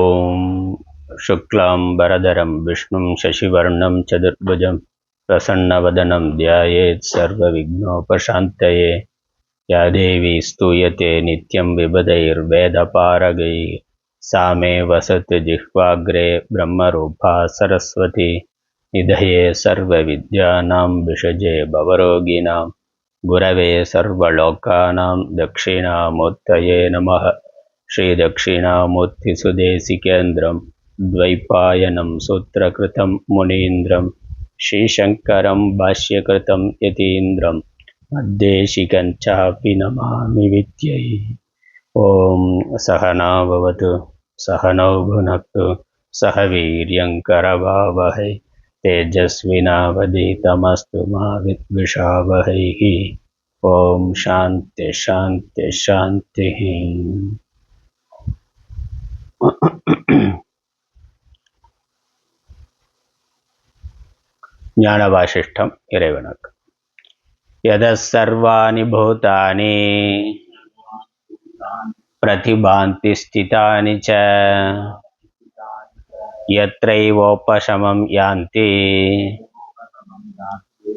ॐ शुक्लां वरदरं विष्णुं शशिवर्णं चतुर्भुजं प्रसन्नवदनं ध्यायेत् सर्वविघ्नोपशान्तये। या देवी स्तूयते नित्यं विबुधैर्वेदपारगैः सा मे वसतु जिह्वाग्रे ब्रह्मरूपा सरस्वती। निधये सर्वविद्यानां विषजे भवरोगिणां गुरवे सर्वलोकानां दक्षिणामूर्तये नमः श्रीदक्षिणामूर्तिसुदेशिकेन्द्रं द्वैपायनं सूत्रकृतं मुनीन्द्रं श्रीशङ्करं भाष्यकृतं यतीन्द्रं मद्देशिकञ्चापि नमामि विद्यै। ॐ सहना भवतु सहनौ भुनक्तु सह वीर्यङ्करवावहै तेजस्विनावधीतमस्तु मा विद्विषावहैः। ॐ शान्ति ஞானவாசிஷ்டம் இறைவனுக்கு எதர்வாணி பூதானி பிரதிபாந்தி ஸ்திதானி ச எத்தைவோபசமம் யாந்தி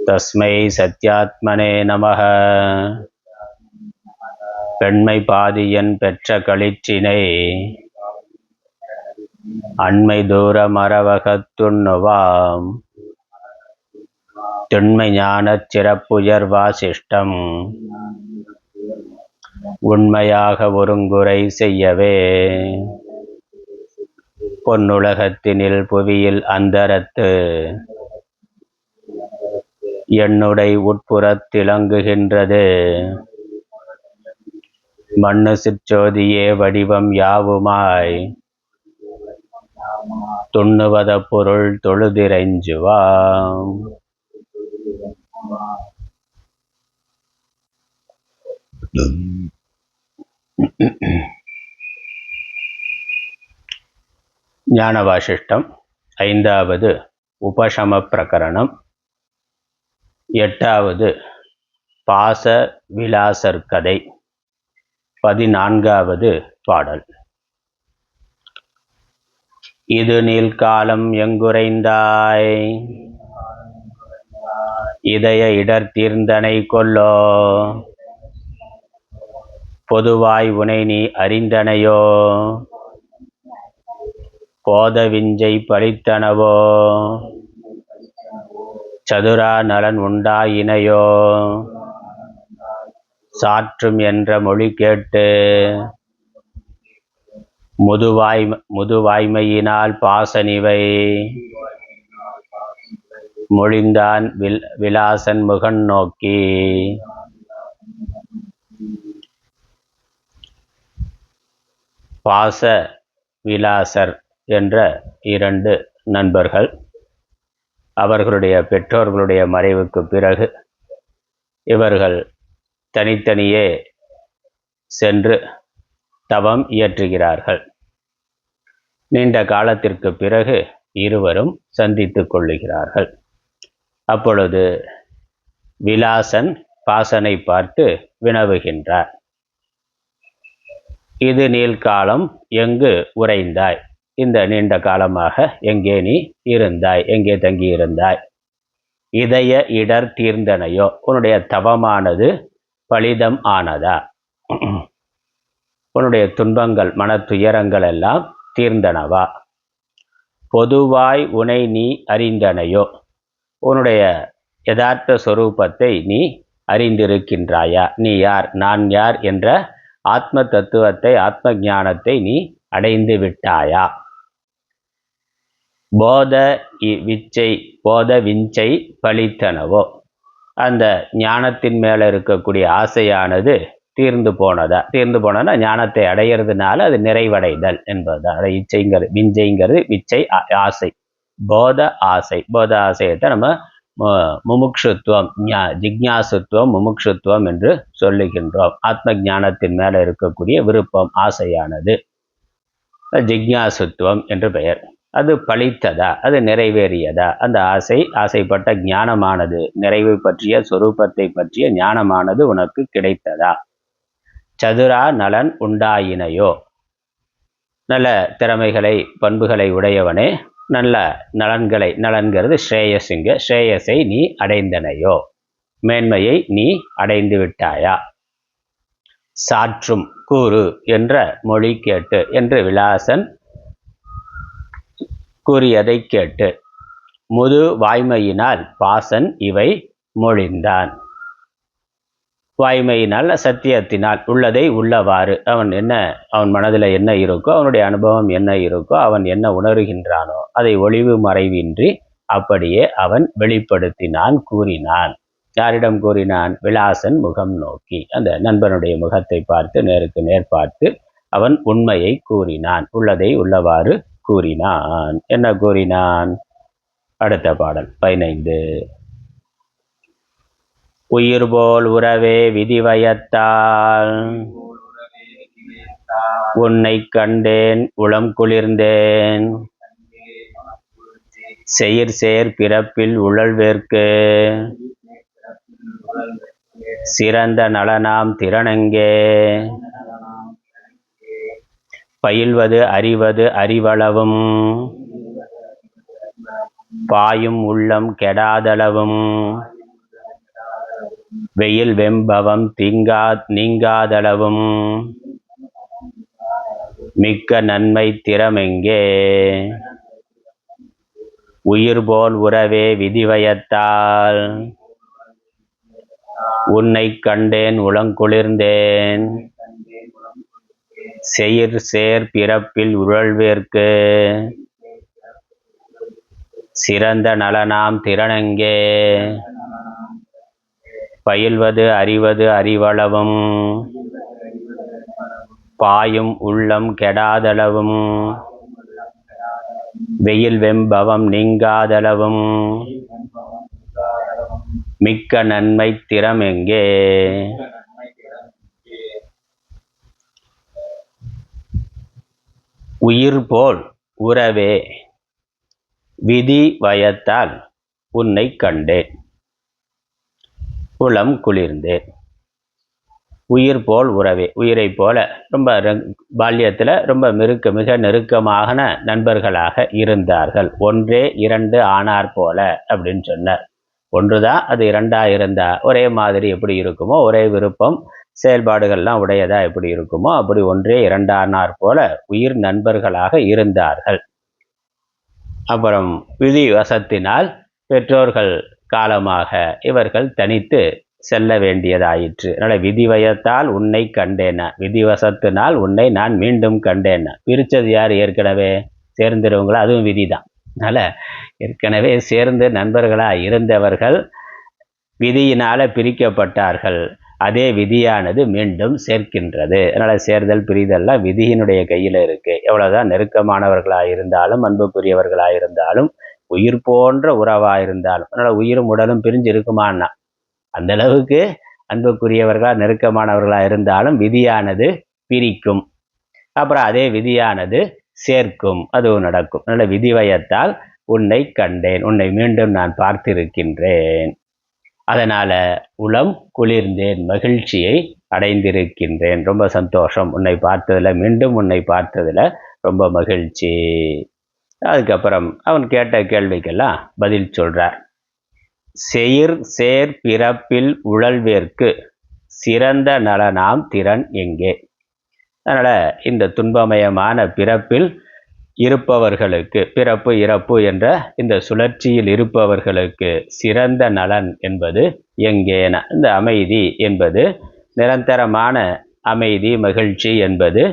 தஸ்மை சத்யாத்மனே நம பெண்மை பாதியன் பெற்ற களிற்றினை அண்மை தூர மரவகத்துண்ணுவாம் திண்மை ஞானச் சிறப்புயர் வாசிஷ்டம் உண்மையாக ஒருங்குறை செய்யவே. பொன்னுலகத்தினில் புவியில் அந்தரத்து. என்னுடை உட்புறத்திலங்குகின்றது மண்ணு சிற்றோதியே வடிவம் யாவுமாய். துண்ணுவத பொருள் தொழுதிரைஞ்சுவாம். ஞானவாசிஷ்டம் ஐந்தாவது உபசம பிரகரணம் எட்டாவது பாச விலாசர் கதை பதினான்காவது பாடல். இது நீள்காலம் எங்குறைந்தாய் இதய இடர் தீர்ந்தனை கொல்லோ. பொதுவாய் உனை நீ அறிந்தனையோ. கோதவிஞ்சை பழித்தனவோ. சதுரா நலன் உண்டாயினையோ. சாற்றும் என்ற மொழி கேட்டு முதுவாய் முதுவாய்மையினால் பாசனிவை. மொழிந்தான் வில் விலாசன் முகன் நோக்கி. பாச விலாசர் என்ற இரண்டு நண்பர்கள். அவர்களுடைய பெற்றோர்களுடைய மறைவுக்கு பிறகு இவர்கள் தனித்தனியே சென்று தவம் இயற்றுகிறார்கள். நீண்ட காலத்திற்கு பிறகு இருவரும் சந்தித்துக் கொள்ளுகிறார்கள். அப்பொழுது விலாசன் பாசனை பார்த்து வினவுகின்றார். இது நீள்காலம் எங்கு உறைந்தாய்? இந்த நீண்ட காலமாக எங்கே நீ இருந்தாய்? எங்கே தங்கி இருந்தாய் இதய இடர் தீர்ந்தனையோ? உன்னுடைய தவமானது பலிதம் ஆனதா? உன்னுடைய துன்பங்கள் மன துயரங்கள் எல்லாம் தீர்ந்தனவா? பொதுவாய் உனை நீ அறிந்தனையோ? உன்னுடைய யதார்த்த சொரூபத்தை நீ அறிந்திருக்கின்றாயா? நீ யார்? நான் யார் என்ற ஆத்ம தத்துவத்தை ஆத்ம ஞானத்தை நீ அடைந்து விட்டாயா? போத விச்சை போத விஞ்சை பழித்தனவோ? அந்த ஞானத்தின் மேலே இருக்கக்கூடிய ஆசையானது தீர்ந்து போனதா? தீர்ந்து போனதா ஞானத்தை அடையிறதுனால அது நிறைவடைதல் என்பது அதை இச்சைங்கிறது விஞ்சைங்கிறது விச்சை ஆசை. போத ஆசை போத ஆசையத்தை நம்ம முமுக்ஷுத்துவம் ஜிக்யாசுத்துவம் முமுக்ஷுத்துவம் என்று சொல்லுகின்றோம். ஆத்ம ஞானத்தின் மேலே இருக்கக்கூடிய விருப்பம் ஆசையானது. ஜிக்யாசுத்துவம் என்று பெயர். அது பழித்ததா அது நிறைவேறியதா? அந்த ஆசை ஆசைப்பட்ட ஞானமானது நிறைவு பற்றிய சொரூபத்தை பற்றிய ஞானமானது உனக்கு கிடைத்ததா? சதுரா நலன் உண்டாயினையோ? நல்ல திறமைகளை பண்புகளை உடையவனே நல்ல நலன்களை நலன்கிறது ஸ்ரேயஸ் ஸ்ரேயஸை நீ அடைந்தனையோ? மேன்மையை நீ அடைந்து விட்டாயா? சாற்றும் கூறு என்ற மொழி கேட்டு என்று விலாசன் கூறியதை கேட்டு முது வாய்மையினால் பாசன் இவை மொழிந்தான். வாய்மையினால் சத்தியத்தினால் உள்ளதை உள்ளவாறு. அவன் என்ன அவன் மனதில் என்ன இருக்கோ அவனுடைய அனுபவம் என்ன இருக்கோ அவன் என்ன உணர்கின்றானோ அதை ஒளிவு மறைவின்றி அப்படியே அவன் வெளிப்படுத்தினான் கூறினான். யாரிடம் கூறினான்? விலாசன் முகம் நோக்கி. அந்த நண்பனுடைய முகத்தை பார்த்து நேருக்கு நேர் பார்த்து அவன் உண்மையை கூறினான். உள்ளதை உள்ளவாறு கூறினான். என்ன கூறினான்? அடுத்த பாடல் பதினைந்து. உயிர் போல் உறவே விதிவயத்தால். உன்னை கண்டேன் உளம் குளிர்ந்தேன். செயிர் சேர் பிறப்பில் உழல்வேற்கு சிறந்த நலனாம் திறனங்கே. பயில்வது அறிவது அறிவளவும். பாயும் உள்ளம் கெடாதளவும். வெயில் வெம்பவம் திங்கா நீங்காதளவும். மிக்க நன்மை திறமெங்கே. உயிர் போல் உறவே விதிவயத்தால். உன்னை கண்டேன் உளங்குளிர்ந்தேன். செயிர் சேர் பிறப்பில் உழல்வேற்கு. சிறந்த நலனாம் திறனெங்கே. பயில்வது அறிவது அறிவளவும். பாயும் உள்ளம் கெடாதளவும். வெயில் வெம்பவம் நீங்காதளவும். மிக்க நன்மை திறமெங்கே உயிர் போல் உறவே. விதி வயத்தால் உன்னை கண்டேன். குளம் குளிர்ந்து. உயிர் போல் உறவே உயிரை போல ரொம்ப பால்யத்தில் ரொம்ப மிருக்க மிக நெருக்கமான நண்பர்களாக இருந்தார்கள். ஒன்றே இரண்டு ஆனார் போல அப்படின்னு சொன்னார். ஒன்று தான் அது இரண்டாக இருந்தால் ஒரே மாதிரி எப்படி இருக்குமோ ஒரே விருப்பம் செயல்பாடுகள்லாம் உடையதா எப்படி இருக்குமோ அப்படி ஒன்றே இரண்டானார் போல உயிர் நண்பர்களாக இருந்தார்கள். அப்புறம் விதி வசத்தினால் பெற்றோர்கள் காலமாக இவர்கள் தனித்து செல்ல வேண்டியதாயிற்று. அதனால் விதிவயத்தால் உன்னை கண்டேன. விதிவசத்தினால் உன்னை நான் மீண்டும் கண்டேன். பிரித்தது யார் ஏற்கனவே? சேர்ந்துருவங்களோ? அதுவும் விதி தான் அதனால் ஏற்கனவே சேர்ந்து நண்பர்களாக இருந்தவர்கள் விதியினால் பிரிக்கப்பட்டார்கள். அதே விதியானது மீண்டும் சேர்க்கின்றது. அதனால் சேர்தல் பிரிதெல்லாம் விதியினுடைய கையில் இருக்குது எவ்வளோதான் நெருக்கமானவர்களாக இருந்தாலும் அன்புக்குரியவர்களாக இருந்தாலும் உயிர் போன்ற உறவாக இருந்தாலும் அதனால் உயிரும் உடலும் பிரிஞ்சு இருக்குமான்னா அந்த அளவுக்கு அன்புக்குரியவர்களாக நெருக்கமானவர்களாக இருந்தாலும் விதியானது பிரிக்கும். அப்புறம் அதே விதியானது சேர்க்கும். அதுவும் நடக்கும். அதனால் விதிவயத்தால் உன்னை கண்டேன் உன்னை மீண்டும் நான் பார்த்திருக்கின்றேன். அதனால் உளம் குளிர்ந்தேன் மகிழ்ச்சியை அடைந்திருக்கின்றேன். ரொம்ப சந்தோஷம். உன்னை பார்த்ததில் மீண்டும் உன்னை பார்த்ததில் ரொம்ப மகிழ்ச்சி. அதுக்கப்புறம் அவன் கேட்ட கேள்விக்கெல்லாம் பதில் சொல்கிறார் செயிர் சேர் பிறப்பில் உழல்வேற்கு சிறந்த நலனாம் திறன் எங்கே? அதனால் இந்த துன்பமயமான பிறப்பில் இருப்பவர்களுக்கு பிறப்பு இறப்பு என்ற இந்த சுழற்சியில் இருப்பவர்களுக்கு சிறந்த நலன் என்பது எங்கேன இந்த அமைதி என்பது நிரந்தரமான அமைதி மகிழ்ச்சி என்பது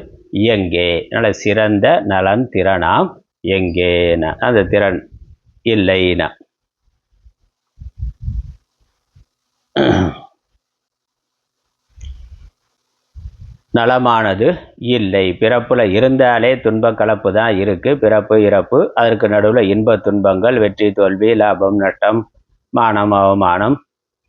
எங்கே? நல்ல சிறந்த நலன் திறனாம் எங்கேன? அந்த திறன் இல்லைனா. நலமானது இல்லை. பிறப்புல இருந்தாலே துன்ப கலப்பு தான் இருக்கு. பிறப்பு இறப்பு அதற்கு நடுவில் இன்ப துன்பங்கள் வெற்றி தோல்வி லாபம் நட்டம் மானம் அவமானம்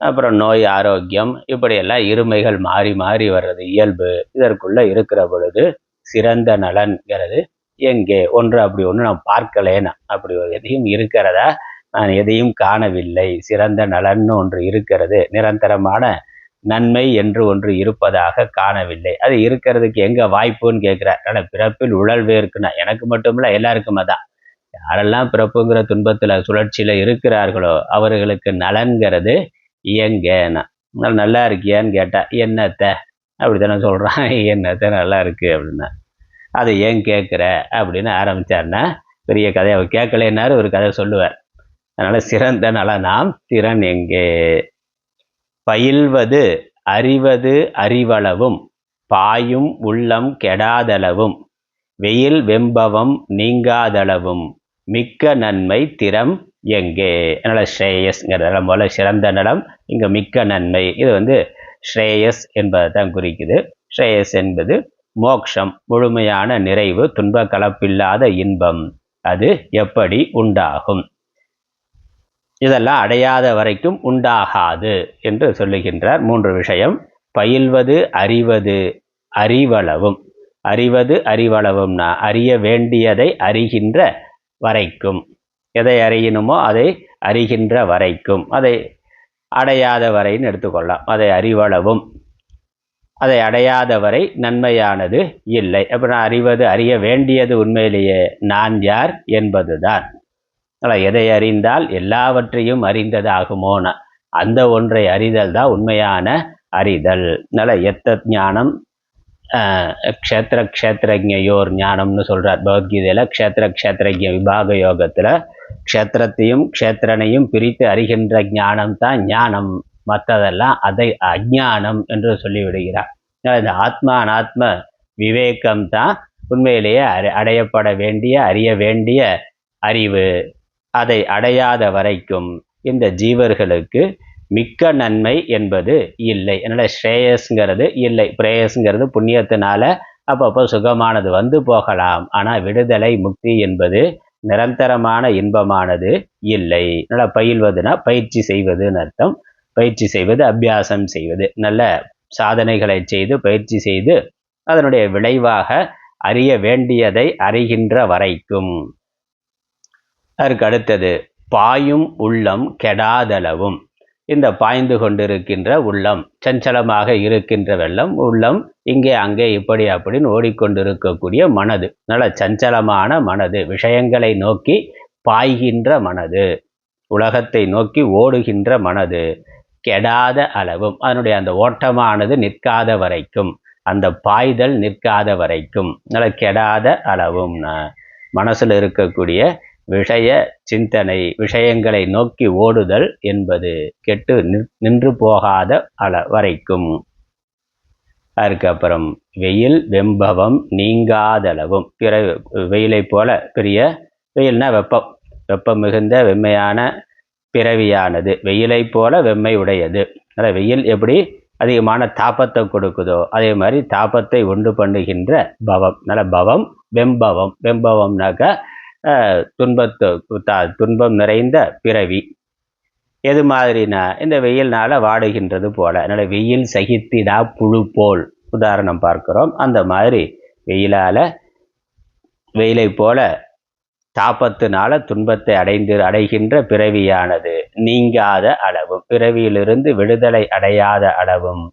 அப்புறம் நோய் ஆரோக்கியம் இப்படியெல்லாம் இருமைகள் மாறி மாறி வர்றது இயல்பு. இதற்குள்ள இருக்கிற பொழுது சிறந்த நலன்கிறது. எங்கே? ஒன்று அப்படி ஒன்று நான் பார்க்கலேனா அப்படி எதையும் இருக்கிறதா? நான் எதையும் காணவில்லை. சிறந்த நலன்னு ஒன்று இருக்கிறது. நிரந்தரமான நன்மை என்று ஒன்று இருப்பதாக காணவில்லை. அது இருக்கிறதுக்கு எங்கே வாய்ப்புன்னு கேட்குறார். ஆனால் பிறப்பில் உழல்வே இருக்குன்னா எனக்கு மட்டுமில்ல எல்லாருக்குமே தான் யாரெல்லாம் பிறப்புங்கிற துன்பத்தில் சுழற்சியில் இருக்கிறார்களோ அவர்களுக்கு நலன்கிறது இயங்கனா நல்லா இருக்கியான்னு கேட்டா என்னத்த? அப்படித்தானே சொல்கிறான் என்னத்த நல்லா இருக்கு அப்படின்னா. அதை ஏன் கேட்குற? அப்படின்னு ஆரம்பித்தாருன்னா பெரிய கதையை அவர் கேட்கலைன்னாரு ஒரு கதை சொல்லுவார். அதனால் சிறந்த நலனாம் திறன் எங்கே? பயில்வது அறிவது அறிவளவும் பாயும் உள்ளம் கெடாதளவும் வெயில் வெம்பவம் நீங்காதளவும் மிக்க நன்மை திறம் எங்கே? அதனால் ஸ்ரேயஸ்ங்கிறதால போல சிறந்த நலம் இங்கே மிக்க நன்மை. இது வந்து ஸ்ரேயஸ் என்பதை தான் குறிக்குது. ஸ்ரேயஸ் என்பது மோக்ஷம் முழுமையான நிறைவு துன்ப கலப்பில்லாத இன்பம். அது எப்படி உண்டாகும்? இதெல்லாம் அடையாத வரைக்கும் உண்டாகாது என்று சொல்லுகின்றார். மூன்று விஷயம். பயில்வது அறிவது அறிவளவும். அறிவது அறிவளவும்னா அறிய வேண்டியதை அறிகின்ற வரைக்கும். எதை அறியணுமோ அதை அறிகின்ற வரைக்கும். அதை அடையாத வரைன்னு எடுத்துக்கொள்ளலாம். அதை அறிவளவும். அதை அடையாத வரை நன்மையானது இல்லை. அப்போ நான் அறிவது அறிய வேண்டியது உண்மையிலேயே நான் யார் என்பதுதான். ஆனால் எதை அறிந்தால் எல்லாவற்றையும் அறிந்ததாகுமோன அந்த ஒன்றை அறிதல் தான் உண்மையான அறிதல். அதனால் எத்த ஞானம் க்ஷேத்திர க்ஷேத்திரஜயோர் ஞானம்னு சொல்கிறார் பகவத்கீதையில். க்ஷேத்திர க்ஷேத்திரஜ விபாக யோகத்தில் க்ஷேத்திரத்தையும் க்ஷேத்திரனையும் பிரித்து அறிகின்ற ஞானம் தான் ஞானம். மற்றதெல்லாம் அதை அஜானம் என்று சொல்லிவிடுகிறார். இந்த ஆத்மா அனாத்ம விவேகம் தான் உண்மையிலேயே அடையப்பட வேண்டிய அறிய வேண்டிய அறிவு. அதை அடையாத வரைக்கும் இந்த ஜீவர்களுக்கு மிக்க நன்மை என்பது இல்லை. அதனால் ஸ்ரேயஸ்ங்கிறது இல்லை. பிரேயஸ்ங்கிறது புண்ணியத்தினால அப்பப்போ சுகமானது வந்து போகலாம். ஆனால் விடுதலை முக்தி என்பது நிரந்தரமான இன்பமானது இல்லை. அதனால் பயில்வதுனா பயிற்சி செய்வதுன்னு அர்த்தம். பயிற்சி செய்வது அபியாசம் செய்வது. நல்ல சாதனைகளை செய்து பயிற்சி செய்து அதனுடைய விளைவாக அறிய வேண்டியதை அறிகின்ற வரைக்கும். அதற்கு அடுத்தது பாயும் உள்ளம் கெடாதளவும். இந்த பாய்ந்து கொண்டிருக்கின்ற உள்ளம் சஞ்சலமாக இருக்கின்ற வெள்ளம் உள்ளம் இங்கே அங்கே இப்படி அப்படின்னு ஓடிக்கொண்டிருக்கக்கூடிய மனது. நல்ல சஞ்சலமான மனது. விஷயங்களை நோக்கி பாய்கின்ற மனது. உலகத்தை நோக்கி ஓடுகின்ற மனது. கெடாத அளவும் அதனுடைய அந்த ஓட்டமானது நிற்காத வரைக்கும் அந்த பாய்தல் நிற்காத வரைக்கும் அதனால் கெடாத அளவும் மனசில் இருக்கக்கூடிய விஷய சிந்தனை விஷயங்களை நோக்கி ஓடுதல் என்பது கெட்டு நின்று போகாத அள வரைக்கும். அதுக்கப்புறம் வெயில் வெம்பவம் நீங்காதளவும் பிற வெயிலை போல பெரிய வெயில்னா வெப்பம் வெப்பம் மிகுந்த வெம்மையான பிறவியானது. வெயிலை போல வெம்மை உடையது. அதாவது வெயில் எப்படி அதிகமான தாபத்தை கொடுக்குதோ அதே மாதிரி தாபத்தை உண்டு பண்ணுகின்ற பவம். நல்ல பவம் வெம்பவம். வெம்பவம்னாக்க துன்பத்து துன்பம் நிறைந்த பிறவி. எது மாதிரினா இந்த வெயில்னால வாடுகின்றது போல. அதனால் வெயில் சகித்திடா புழு போல். உதாரணம் பார்க்கிறோம். அந்த மாதிரி வெயிலால் வெயிலை போல தாபத்தினால துன்பத்தை அடைந்து அடைகின்ற பிறவியானது நீங்காத அளவும் பிறவியிலிருந்து விடுதலை அடையாத அளவும்.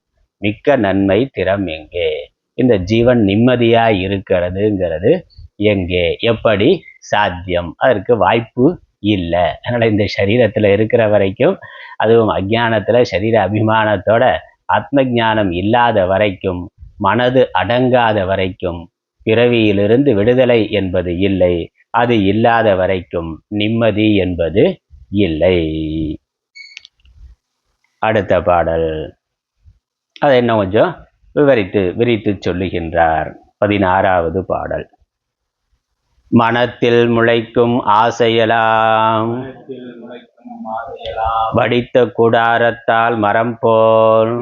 மிக்க நன்மை திறம் எங்கே? இந்த ஜீவன் நிம்மதியாய் இருக்கிறதுங்கிறது எங்கே? எப்படி? சாத்தியம். அதற்கு வாய்ப்பு இல்லை. அதனால் இந்த சரீரத்தில் இருக்கிற வரைக்கும் அதுவும் அஜானத்தில் சரீர அபிமானத்தோட ஆத்ம ஜானம் இல்லாத வரைக்கும் மனது அடங்காத வரைக்கும் பிறவியிலிருந்து விடுதலை என்பது இல்லை. அது இல்லாத வரைக்கும் நிம்மதி என்பது இல்லை. அடுத்த பாடல். அதை இன்னும் கொஞ்சம் விவரித்து விரித்து சொல்லுகின்றார். பதினாறாவது பாடல். மனத்தில் முளைக்கும் ஆசையலாம் வடித்த குடாரத்தால் மரம் போல்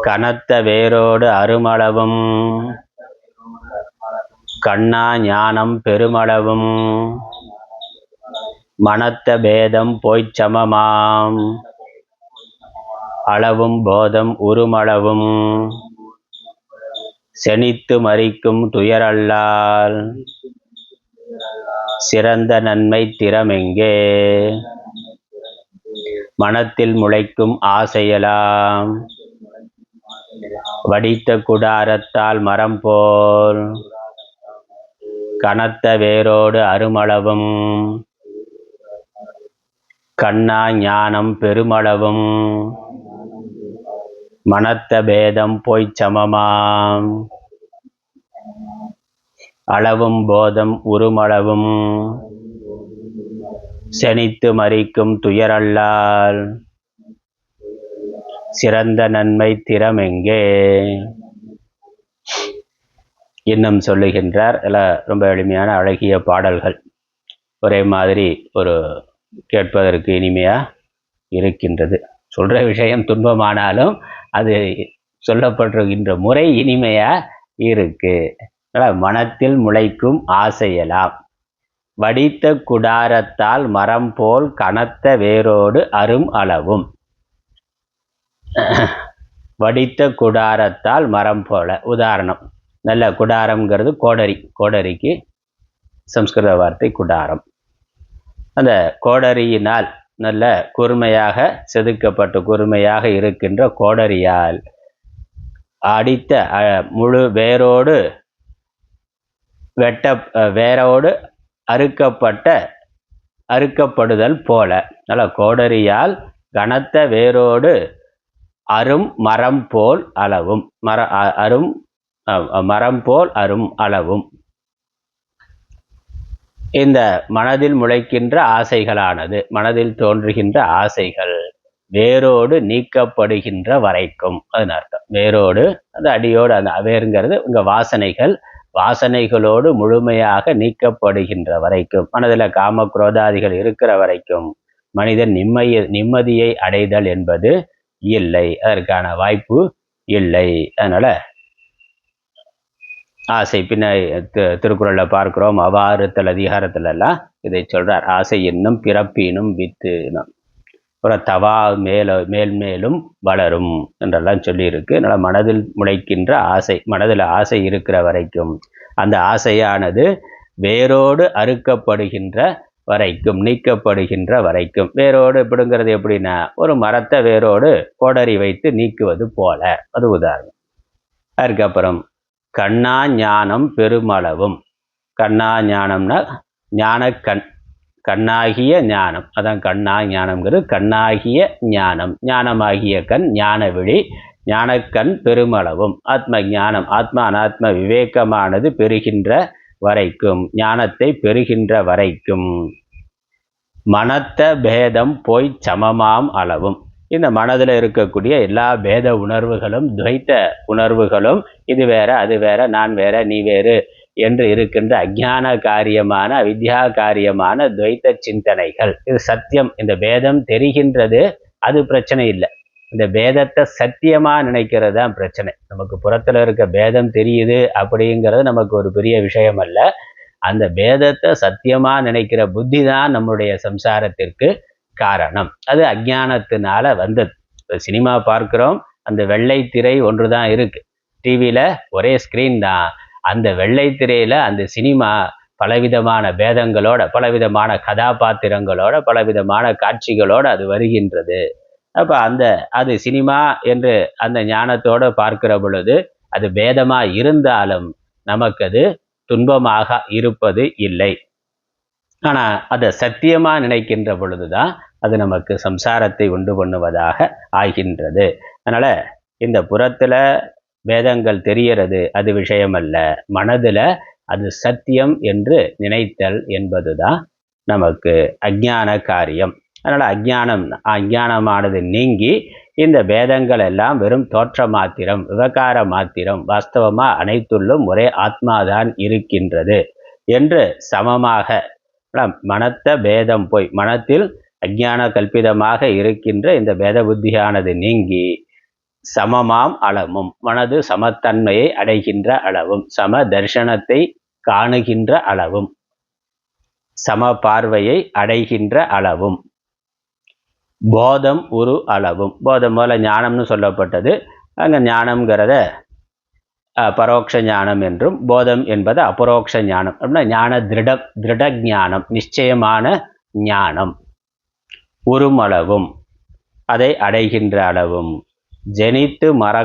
கனத்த வேரோடு அருமளவும் கண்ணா ஞானம் பெருமளவும். மனத்த பேதம் போய்ச் சமமாம். அளவும் போதம் உருமளவும். செனித்து மறிக்கும் துயரல்லால். சிறந்த நன்மை திறமெங்கே. மனத்தில் முளைக்கும் ஆசையலாம். வடித்த குடாரத்தால் மரம் போல். கனத்த வேரோடு அருமளவும். கண்ணா ஞானம் பெருமளவும். மனத்த பேதம் போய்ச் சமமாம். அளவும் போதம் உருமளவும். செனித்து மறிக்கும் துயரல்லால். சிறந்த நன்மை திறமெங்கே. இன்னும் சொல்லுகின்றார். எல்லாம் ரொம்ப எளிமையான அழகிய பாடல்கள். ஒரே மாதிரி ஒரு கேட்பதற்கு இனிமையாக இருக்கின்றது. சொல்கிற விஷயம் துன்பமானாலும் அது சொல்லப்பட்டிருக்கின்ற முறை இனிமையாக இருக்கு. மனத்தில் முளைக்கும் ஆசையலாம். வடித்த குடாரத்தால் மரம் போல் கனத்த வேரோடு அரும் அளவும். வடித்த குடாரத்தால் மரம் போல. உதாரணம். நல்ல குடாரம்ங்கிறது கோடரி கோடரிக்கு சம்ஸ்கிருத வார்த்தை குடாரம். அந்த கோடரியினால் நல்ல கூர்மையாக செதுக்கப்பட்ட கூர்மையாக இருக்கின்ற கோடரியால் அடித்த முழு வேரோடு வெட்ட வேரோடு அறுக்கப்பட்ட அறுக்கப்படுதல் போல. நல்ல கோடரியால் கனத்த வேரோடு அரும் மரம் போல் அளவும். மர அ- அரும் மரம் போல் அரும் அளவும். இந்த மனதில் முளைக்கின்ற ஆசைகளானது மனதில் தோன்றுகின்ற ஆசைகள் வேரோடு நீக்கப்படுகின்ற வரைக்கும். அதன் அர்த்தம் வேரோடு அந்த அடியோடு அந்த அவேருங்கிறது உங்கள் வாசனைகள் வாசனைகளோடு முழுமையாக நீக்கப்படுகின்ற வரைக்கும். மனதில் காம குரோதாதிகள் இருக்கிற வரைக்கும். மனிதன் நிம்மதியை நிம்மதியை அடைதல் என்பது இல்லை. அதற்கான வாய்ப்பு இல்லை. அதனால் ஆசை பின்ன திருக்குறளில் பார்க்குறோம். பார்க்கிறோம் அவாறுத்தல் அதிகாரத்துல இதை சொல்கிறார் ஆசை என்னும் பிறப்பினும் வித்துனும் அப்புறம் தவா மேல மேல் மேலும் வளரும் என்றெல்லாம் சொல்லியிருக்கு. அதனால் மனதில் முளைக்கின்ற ஆசை மனதில் ஆசை இருக்கிற வரைக்கும். அந்த ஆசையானது வேரோடு அறுக்கப்படுகின்ற வரைக்கும் நீக்கப்படுகின்ற வரைக்கும். வேரோடு பிடுங்கிறது எப்படின்னா ஒரு மரத்தை வேரோடு கோடரி வைத்து நீக்குவது போல. அது உதாரணம். அதுக்கப்புறம் கண்ணா ஞானம் பெருமளவும். கண்ணா ஞானம்னா ஞானக்கண் கண்ணாகிய ஞானம். அதான் கண்ணா ஞானம்ங்கிறது கண்ணாகிய ஞானம். ஞானமாகிய கண் ஞான விழி ஞானக்கண் பெருமளவும். ஆத்ம ஞானம் ஆத்ம அனாத்ம விவேகமானது பெறுகின்ற வரைக்கும். ஞானத்தை பெறுகின்ற வரைக்கும். மனத்த பேதம் போய் சமமாம் அளவும். இந்த மனதில் இருக்கக்கூடிய எல்லா பேத உணர்வுகளும் துவைத்த உணர்வுகளும் இது வேற அது வேற நான் வேற நீ வேறு என்று இருக்கின்ற அஜான காரியமான அவித்யா காரியமான துவைத்த சிந்தனைகள். இது சத்தியம். இந்த பேதம் தெரிகின்றது அது பிரச்சனை இல்லை. இந்த பேதத்தை சத்தியமா நினைக்கிறது தான் பிரச்சனை. நமக்கு புறத்துல இருக்க பேதம் தெரியுது அப்படிங்கிறது நமக்கு ஒரு பெரிய விஷயம் அல்ல. அந்த பேதத்தை சத்தியமா நினைக்கிற புத்தி தான் நம்முடைய சம்சாரத்திற்கு காரணம். அது அஜானத்தினால வந்தது. சினிமா பார்க்குறோம் அந்த வெள்ளை திரை ஒன்று தான் இருக்குது டிவியில் ஒரே ஸ்க்ரீன் தான். அந்த வெள்ளை திரையில் அந்த சினிமா பலவிதமான பேதங்களோட பலவிதமான கதாபாத்திரங்களோட பலவிதமான காட்சிகளோடு அது வருகின்றது. அப்போ அந்த அது சினிமா என்று அந்த ஞானத்தோட பார்க்கிற பொழுது அது பேதமாக இருந்தாலும் நமக்கு அது துன்பமாக இருப்பது இல்லை. ஆனால் அதை சத்தியமாக நினைக்கின்ற பொழுதுதான் அது நமக்கு சம்சாரத்தை உண்டு பண்ணுவதாக ஆகின்றது. அதனால் இந்த புறத்தில் வேதங்கள் தெரிகிறது அது விஷயமல்ல. மனதில் அது சத்தியம் என்று நினைத்தல் என்பது தான் நமக்கு அஜ்ஞான காரியம். அதனால் அஜ்ஞானம் அஜானமானது நீங்கி இந்த வேதங்கள் எல்லாம் வெறும் தோற்ற மாத்திரம் விவகார மாத்திரம் வாஸ்தவமாக அனைத்துள்ளும் ஒரே ஆத்மாதான் இருக்கின்றது என்று சமமாக மனத்த பேதம் போய் மனத்தில் அஜான கல்பிதமாக இருக்கின்ற இந்த பேத புத்தியானது நீங்கி சமமாம் அளவும் மனது சமத்தன்மையை அடைகின்ற அளவும் சம தர்சனத்தை காணுகின்ற அளவும் சம பார்வையை அடைகின்ற அளவும் போதம் உரு அளவும். போதம் போல ஞானம்னு சொல்லப்பட்டது. அங்கே ஞானம்ங்கிறத பரோட்ச ஞானம் என்றும் போதம் என்பது அபரோக்ஷ ஞானம். அப்படின்னா ஞான திருட திருட ஞானம் நிச்சயமான ஞானம். உருமளவும் அதை அடைகின்ற அளவும் ஜெனித்து மற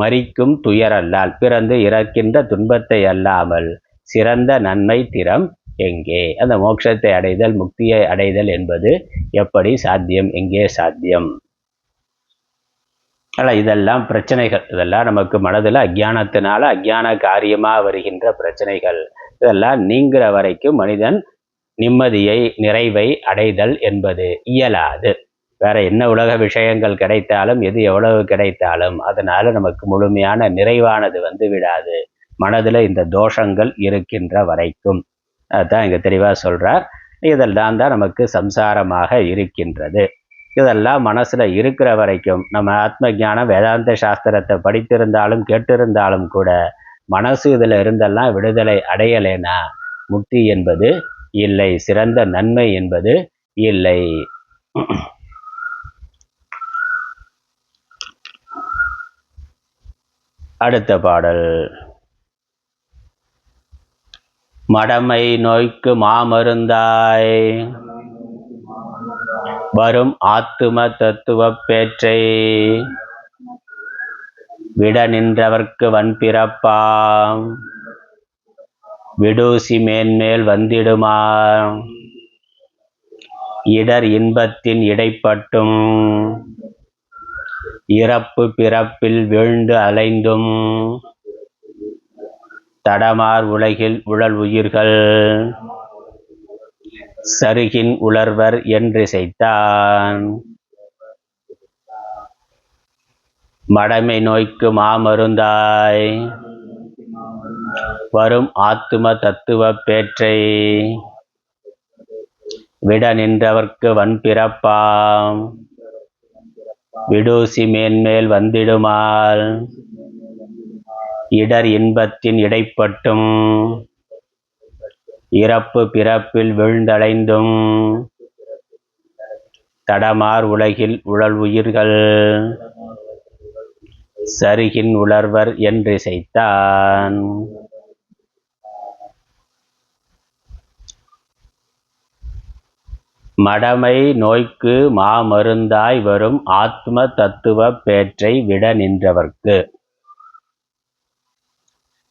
மறிக்கும் துயரல்லால் பிறந்து இறக்கின்ற துன்பத்தை அல்லாமல் சிறந்த நன்மை திறம் எங்கே? அந்த மோட்சத்தை அடைதல் முக்தியை அடைதல் என்பது எப்படி சாத்தியம்? எங்கே சாத்தியம்? ஆனால் இதெல்லாம் பிரச்சனைகள். இதெல்லாம் நமக்கு மனதில் அஜானத்தினால அஜான காரியமாக வருகின்ற பிரச்சனைகள். இதெல்லாம் நீங்கிற வரைக்கும் மனிதன் நிம்மதியை நிறைவை அடைதல் என்பது இயலாது. வேற என்ன உலக விஷயங்கள் கிடைத்தாலும் எது எவ்வளவு கிடைத்தாலும் அதனால நமக்கு முழுமையான நிறைவானது வந்து விடாது. மனதில் இந்த தோஷங்கள் இருக்கின்ற வரைக்கும். அதுதான் இங்கே தெளிவாக சொல்கிறார் இதெல்லாம் தான் நமக்கு சம்சாரமாக இருக்கின்றது. இதெல்லாம் மனசில் இருக்கிற வரைக்கும் நம்ம ஆத்ம ஜானம் வேதாந்த சாஸ்திரத்தை படித்திருந்தாலும் கேட்டிருந்தாலும் கூட மனசு இதில் இருந்தெல்லாம் விடுதலை அடையலைனா முக்தி என்பது இல்லை சிறந்த நன்மை என்பது இல்லை. அடுத்த பாடல். மடமை நோய்க்கு மாமருந்தாய். வரும் ஆத்தும தத்துவ பேற்றை. விட நின்றவர்க்கு வன்பிறப்பாம். விடூசி மேன்மேல் வந்திடுமா. இடர் இன்பத்தின் இடைப்பட்டும். இறப்பு பிறப்பில் வீழ்ந்து அலைந்தும். தடமார் உலகில் உழல் உயிர்கள். சருகின் உளர்வர் என்று செய்தான். மடமை நோய்க்கு மாமருந்தாய். வரும் ஆத்தும தத்துவ பேற்றை விட நின்றவர்க்கு வன்பிறப்பாம். விடூசி மேன்மேல் வந்திடுமால். இடர் இன்பத்தின் இடைப்பட்டும். இறப்பு பிறப்பில் வீழ்ந்தடைந்தும் தடமார் உலகில் உழல் உயிர்கள் சருகின் உலர்வர் என்று மடமை நோய்க்கு மாமருந்தாய் வரும் ஆத்ம தத்துவ பேற்றை விட நின்றவர்க்கு.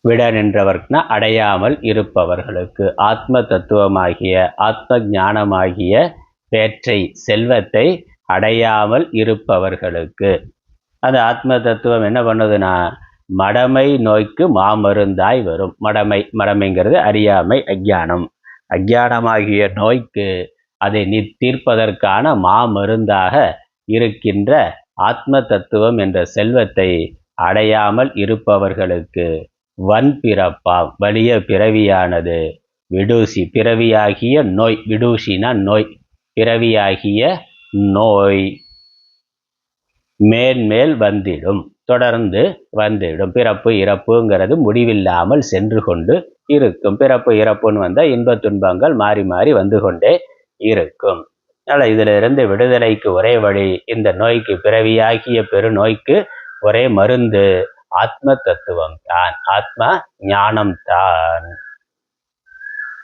விட நின்றவர்க்குனா அடையாமல் இருப்பவர்களுக்கு. ஆத்ம தத்துவமாகிய ஆத்ம ஞானமாகிய பேற்றை செல்வத்தை அடையாமல் இருப்பவர்களுக்கு. அந்த ஆத்ம தத்துவம் என்ன பண்ணுதுன்னா மடமை நோய்க்கு மாமருந்தாய் வரும். மடமை மடமைங்கிறது அறியாமை அஜ்ஞானம். அஜ்ஞானமாகிய நோய்க்கு அதை நீ தீர்ப்பதற்கான மாமருந்தாக இருக்கின்ற ஆத்ம தத்துவம் என்ற செல்வத்தை அடையாமல் இருப்பவர்களுக்கு. வன் பிறப்பா வலிய பிறவியானது விடூசி பிறவியாகிய நோய் விடூசினா நோய் பிறவியாகிய நோய். மேன்மேல் வந்திடும் தொடர்ந்து வந்துவிடும் பிறப்பு இறப்புங்கிறது முடிவில்லாமல் சென்று கொண்டு இருக்கும். பிறப்பு இறப்புன்னு வந்தால் இன்ப துன்பங்கள் மாறி மாறி வந்து கொண்டே இருக்கும். அதனால் இதிலிருந்து விடுதலைக்கு ஒரே வழி இந்த நோய்க்கு பிறவியாகிய பெருநோய்க்கு ஒரே மருந்து. ஆத்ம தத்துவம் தான் ஆத்ம ஞானம் தான்.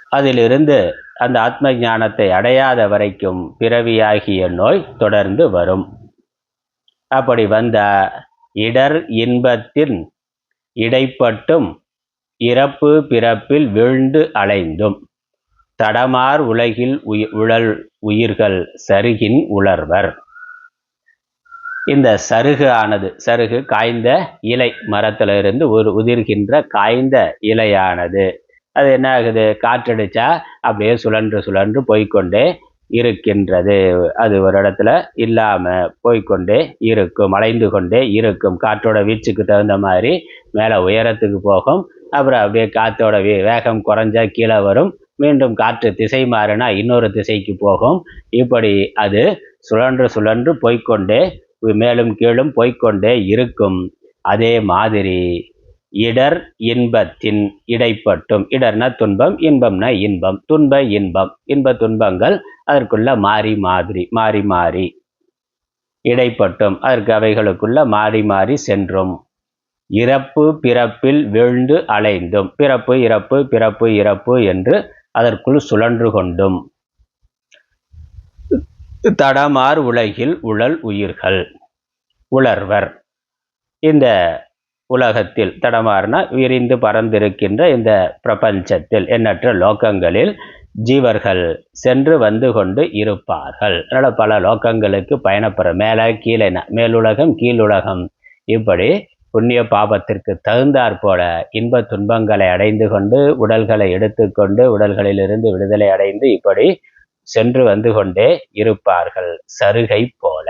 அதிலிருந்து அந்த ஆத்ம ஞானத்தை அடையாத வரைக்கும் பிறவியாகிய நோய் தொடர்ந்து வரும். அப்படி வந்த இடர் இன்பத்தின் இடைப்பட்டும் இறப்பு பிறப்பில் வீழ்ந்து அலைந்தும். தடமார் உலகில் உயிர் உழல் உயிர்கள் சருகின் உலர்வர். இந்த சருகு ஆனது சருகு காய்ந்த இலை மரத்துல இருந்து ஒரு உதிர்கின்ற காய்ந்த இலையானது. அது என்ன ஆகுது? காற்றடிச்சா அப்படியே சுழன்று சுழன்று போய்கொண்டே இருக்கின்றது. அது ஒரு இடத்துல இல்லாம போய்கொண்டே இருக்கும் அலைந்து கொண்டே இருக்கும். காற்றோட வீச்சுக்கு தகுந்த மாதிரி மேலே உயரத்துக்கு போகும். அப்புறம் அப்படியே காற்றோட வேகம் குறைஞ்சா கீழே வரும். மீண்டும் காற்று திசை மாறினா இன்னொரு திசைக்கு போகும். இப்படி அது சுழன்று சுழன்று போய்கொண்டே மேலும் கீழும் போய்கொண்டே இருக்கும். அதே மாதிரி இடர் இன்பத்தின் இடைப்பட்டும். இடர்னா துன்பம் இன்பம்னா இன்பம். துன்ப இன்பம். இன்ப துன்பங்கள் அதற்குள்ள மாறி மாதிரி மாறி மாறி இடைப்பட்டும். அதற்கு அவைகளுக்குள்ள மாறி மாறி சென்றும். இறப்பு பிறப்பில் வீழ்ந்து அலைந்தும். பிறப்பு இறப்பு பிறப்பு இறப்பு என்று அதற்குள் சுழன்று கொண்டும். தடமார் உலகில் உழல் உயிர்கள். உலர்வர். இந்த உலகத்தில் தடமாறுனா விரிந்து பறந்திருக்கின்ற இந்த பிரபஞ்சத்தில் எண்ணற்ற லோகங்களில் ஜீவர்கள் சென்று வந்து கொண்டு இருப்பார்கள். அதனால் பல லோகங்களுக்கு பயணப்படுற மேலே கீழே மேலுலகம் கீழுலகம். இப்படி புண்ணிய பாபத்திற்கு தகுந்தாற் போல இன்ப துன்பங்களை அடைந்து கொண்டு உடல்களை எடுத்துக்கொண்டு உடல்களிலிருந்து விடுதலை அடைந்து இப்படி சென்று வந்து கொண்டே இருப்பார்கள். சருகை போல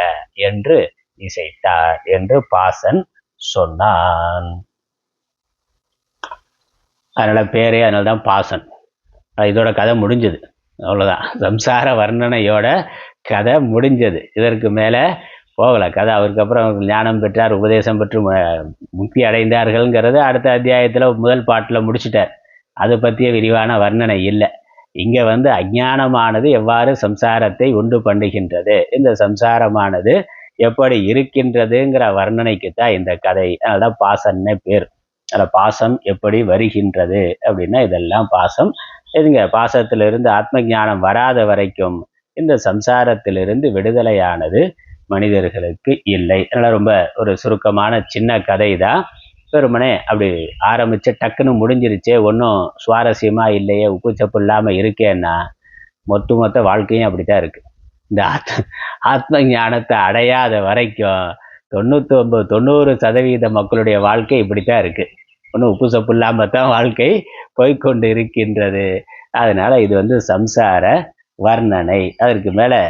என்று இசைத்தார் என்று பாசன் சொன்னான். அதனால பேரே அதனால தான் பாசன் இதோட கதை முடிஞ்சது. அவ்வளோதான் சம்சார வர்ணனையோட கதை முடிஞ்சது. இதற்கு மேலே போகலை. கதை அவருக்கு அப்புறம் ஞானம் பெற்றார் உபதேசம் பெற்று முக்தி அடைந்தார்கள்ங்கிறது அடுத்த அத்தியாயத்தில் முதல் பாட்டில் முடிச்சிட்டார். அதை பற்றிய விரிவான வர்ணனை இல்லை. இங்கே வந்து அஜானமானது எவ்வாறு சம்சாரத்தை உண்டு பண்ணுகின்றது? இந்த சம்சாரமானது எப்படி இருக்கின்றதுங்கிற வர்ணனைக்கு தான் இந்த கதை. அதான் பாசன்னே பேர். அதில் பாசம் எப்படி வருகின்றது அப்படின்னா இதெல்லாம் பாசம். இதுங்க பாசத்திலிருந்து ஆத்ம ஞானம் வராத வரைக்கும் இந்த சம்சாரத்திலிருந்து விடுதலையானது மனிதர்களுக்கு இல்லை. அதனால் ரொம்ப ஒரு சுருக்கமான சின்ன கதை தான் வெறுமனே அப்படி ஆரம்பித்து டக்குன்னு முடிஞ்சிருச்சே. ஒன்றும் சுவாரஸ்யமாக இல்லையே உப்பு சப்பு இல்லாமல் இருக்கேன்னா மொத்த மொத்த வாழ்க்கையும் அப்படி தான் இருக்குது இந்த ஆத் ஆத்ம ஞானத்தை அடையாத வரைக்கும் தொண்ணூற்றி ஒம்பது தொண்ணூறு சதவீத மக்களுடைய வாழ்க்கை இப்படி தான் இருக்குது ஒன்றும் உப்பு சப்பு இல்லாமல் தான் வாழ்க்கை போய்கொண்டு இருக்கின்றது. அதனால் இது வந்து சம்சார வர்ணனை. அதற்கு மேலே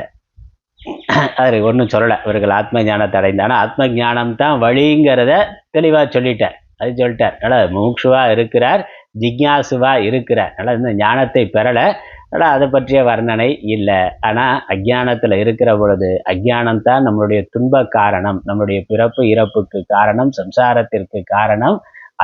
அது ஒன்றும் சொல்லலை. இவர்கள் ஆத்ம ஞானத்தை அடைந்தானா? ஆத்ம ஞானம் தான் வழிங்கிறத தெளிவாக சொல்லிட்டார். அது சொல்லிட்டார். அதனால் மூக்ஷுவாக இருக்கிறார் ஜிக்யாசுவாக இருக்கிறார். அதனால் இந்த ஞானத்தை பெறலை. ஆனால் அதை பற்றிய வர்ணனை இல்லை. ஆனால் அஜானத்தில் இருக்கிற பொழுது அஜ்ஞானம் தான் நம்மளுடைய துன்ப காரணம் நம்மளுடைய பிறப்பு இறப்புக்கு காரணம் சம்சாரத்திற்கு காரணம்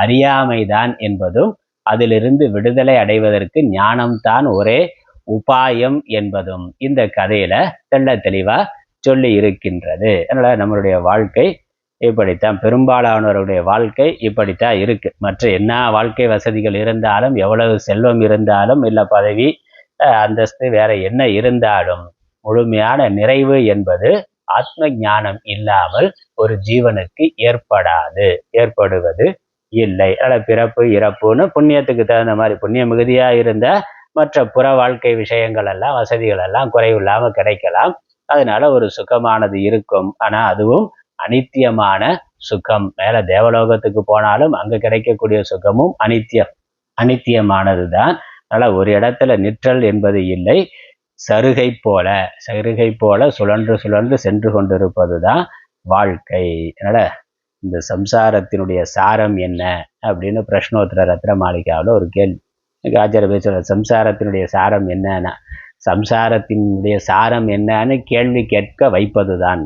அறியாமைதான் என்பதும் அதிலிருந்து விடுதலை அடைவதற்கு ஞானம்தான் ஒரே உபாயம் என்பதும் இந்த கதையில தெள்ள தெளிவா சொல்லி இருக்கின்றது. அதனால நம்மளுடைய வாழ்க்கை இப்படித்தான் பெரும்பாலானவருடைய வாழ்க்கை இப்படித்தான் இருக்கு. மற்ற என்ன வாழ்க்கை வசதிகள் இருந்தாலும் எவ்வளவு செல்வம் இருந்தாலும் இல்லை பதவி அந்தஸ்து வேற என்ன இருந்தாலும் முழுமையான நிறைவு என்பது ஆத்ம ஞானம் இல்லாமல் ஒரு ஜீவனுக்கு ஏற்படாது ஏற்படுவது இல்லை. அதனால் பிறப்பு இறப்புன்னு புண்ணியத்துக்கு தகுந்த மாதிரி புண்ணிய மிகுதியா இருந்த மற்ற புற வாழ்க்கை விஷயங்கள் எல்லாம் வசதிகள் எல்லாம் குறைவில்லாமல் கிடைக்கலாம். அதனால ஒரு சுகமானது இருக்கும். ஆனா அதுவும் அனித்தியமான சுகம். மேல தேவலோகத்துக்கு போனாலும் அங்க கிடைக்கக்கூடிய சுகமும் அனித்தியம் அனித்தியமானது தான் அதனால ஒரு இடத்துல நிற்றல் என்பது இல்லை. சருகை போல சருகை போல சுழன்று சுழன்று சென்று கொண்டிருப்பது தான் வாழ்க்கை. அதனால இந்த சம்சாரத்தினுடைய சாரம் என்ன? அப்படின்னு பிரஷ்னோத்தர ரத்ன மாளிகாவில் ஒரு கேள்வி. ஆச்சார பேசுகிற சம்சாரத்தினுடைய சாரம் என்னன்னா சம்சாரத்தினுடைய சாரம் என்னன்னு கேள்வி கேட்க வைப்பது தான்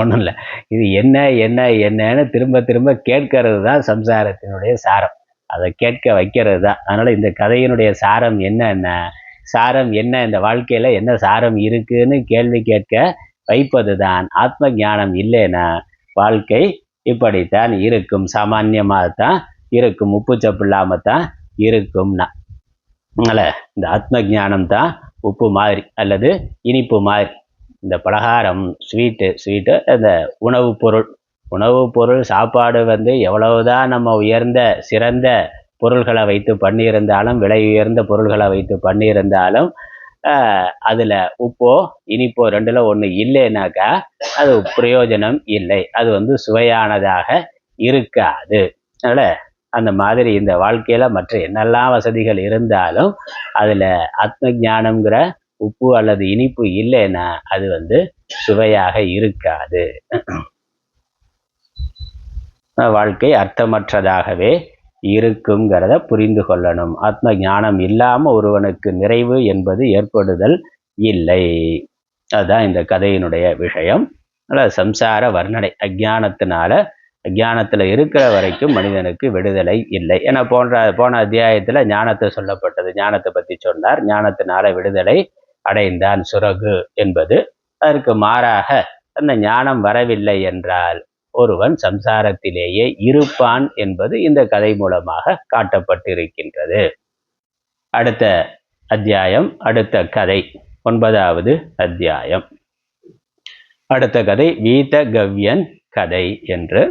ஒன்றும் இல்லை. இது என்ன என்ன என்னன்னு திரும்ப திரும்ப கேட்கறது தான் சம்சாரத்தினுடைய சாரம். அதை கேட்க வைக்கிறது தான் அதனால் இந்த கதையினுடைய சாரம் என்னென்ன சாரம் என்ன இந்த வாழ்க்கையில் என்ன சாரம் இருக்குன்னு கேள்வி கேட்க வைப்பது தான் ஆத்ம ஞானம் இல்லைன்னா வாழ்க்கை இப்படித்தான் இருக்கும். சாமான்யமாக தான் இருக்கும். உப்பு சப்பு இல்லாமல் தான் இருக்கும்னா. அதனால் இந்த ஆத்ம ஜானம் தான் உப்பு மாதிரி அல்லது இனிப்பு மாதிரி. இந்த பலகாரம் ஸ்வீட்டு ஸ்வீட்டு அந்த உணவுப் பொருள். உணவுப் பொருள் சாப்பாடு வந்து எவ்வளவுதான் நம்ம உயர்ந்த சிறந்த பொருள்களை வைத்து பண்ணியிருந்தாலும் விலை உயர்ந்த பொருள்களை வைத்து பண்ணியிருந்தாலும் அதில் உப்போ இனிப்போ ரெண்டில் ஒன்று இல்லைனாக்கா அது பிரயோஜனம் இல்லை. அது வந்து சுவையானதாக இருக்காது. அதனால் அந்த மாதிரி இந்த வாழ்க்கையில மற்ற என்னெல்லாம் வசதிகள் இருந்தாலும் அதுல ஆத்ம ஜானம்ங்கிற உப்பு அல்லது இனிப்பு இல்லைன்னா அது வந்து சுவையாக இருக்காது. வாழ்க்கை அர்த்தமற்றதாகவே இருக்குங்கிறத புரிந்து கொள்ளணும். ஆத்ம ஞானம் இல்லாம ஒருவனுக்கு நிறைவு என்பது ஏற்படுதல் இல்லை. அதுதான் இந்த கதையினுடைய விஷயம். சம்சார வர்ணனை அஜானத்தினால ஞானத்தில் இருக்கிற வரைக்கும் மனிதனுக்கு விடுதலை இல்லை. ஏன்னா போன்ற போன அத்தியாயத்தில் ஞானத்தை சொல்லப்பட்டது. ஞானத்தை பற்றி சொன்னார். ஞானத்தினால விடுதலை அடைந்தான் சுரகு என்பது. அதற்கு மாறாக அந்த ஞானம் வரவில்லை என்றால் ஒருவன் சம்சாரத்திலேயே இருப்பான் என்பது இந்த கதை மூலமாக காட்டப்பட்டிருக்கின்றது. அடுத்த அத்தியாயம் அடுத்த கதை ஒன்பதாவது அத்தியாயம். அடுத்த கதை வீத கவ்யன் கதை என்று